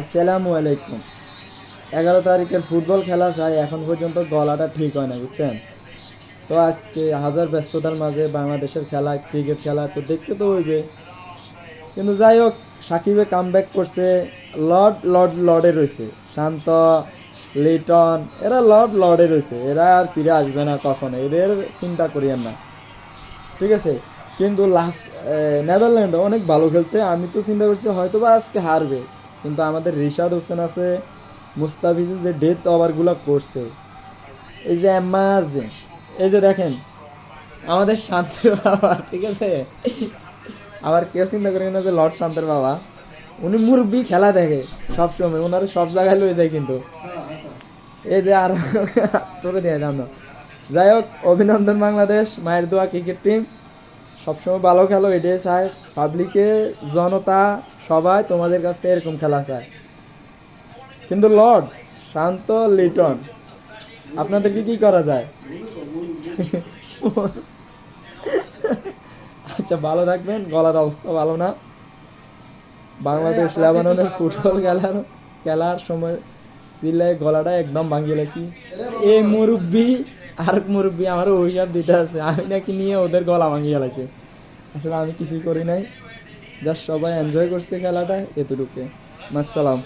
আসসালামু আলাইকুম। এগারো তারিখের ফুটবল খেলা চাই, এখন পর্যন্ত গলাটা ঠিক হয় না বুঝছেন? তো আজকে হাজার ব্যস্ততার মাঝে বাংলাদেশের খেলা, ক্রিকেট খেলা তো দেখতে তো হইবে। কিন্তু যাই হোক, সাকিবে কাম করছে, লর্ড লর্ড, লর্ডে রয়েছে শান্ত, লিটন, এরা লর্ড, লর্ডে রয়েছে এরা আর ফিরে আসবে না কখনো, এদের চিন্তা করি না। ঠিক আছে? কিন্তু লাস্ট নেদারল্যান্ড অনেক ভালো খেলছে, আমি তো চিন্তা করছি হয়তো বা আজকে হারবে। কিন্তু আমাদের রিশাদ হোসেন আছে মুস্তাফিজের যে ডেথ ওভারগুলো করছে। এই যে অ্যামাজিং এই যে দেখেন, আমাদের শান্তির বাবা, ঠিক আছে? আবার কেউ চিন্তা করি না যে লর্ড শান্তের বাবা। উনি মুরব্বী খেলা দেখে সব সময় ওনারা সব জায়গায় লয়ে যায় কিন্তু। এই যে আর তোরে দিয়ে দাম যাই হোক, অভিনন্দন বাংলাদেশ, মায়ের দোয়া ক্রিকেট টিম সবসময় ভালো খেলো, এটাই চায় পাবলিকে জনতা, সবাই তোমাদের কাছ থেকে এরকম খেলা চায়। কিন্তু লর্ড, শান্ত লিটন, আপনাদেরকে কি করা যায়? আচ্ছা ভালো থাকবেন, গলার অবস্থা ভালো না। বাংলাদেশ, লেবাননের ফুটবল খেলার খেলার সময় সিলাই গলাটা একদম ভাঙিয়ে লাগছি এ মুরব্বি আর মুরব্বি আমারও অভিশাপ দিতে আছে। আমি নাকি নিয়ে ওদের গলা ভাঙিয়ে গেলাছে আসলে আমি কিছুই করি নাই। জাস্ট সবাই এনজয় করছে খেলাটা এতটুকু আসসালাম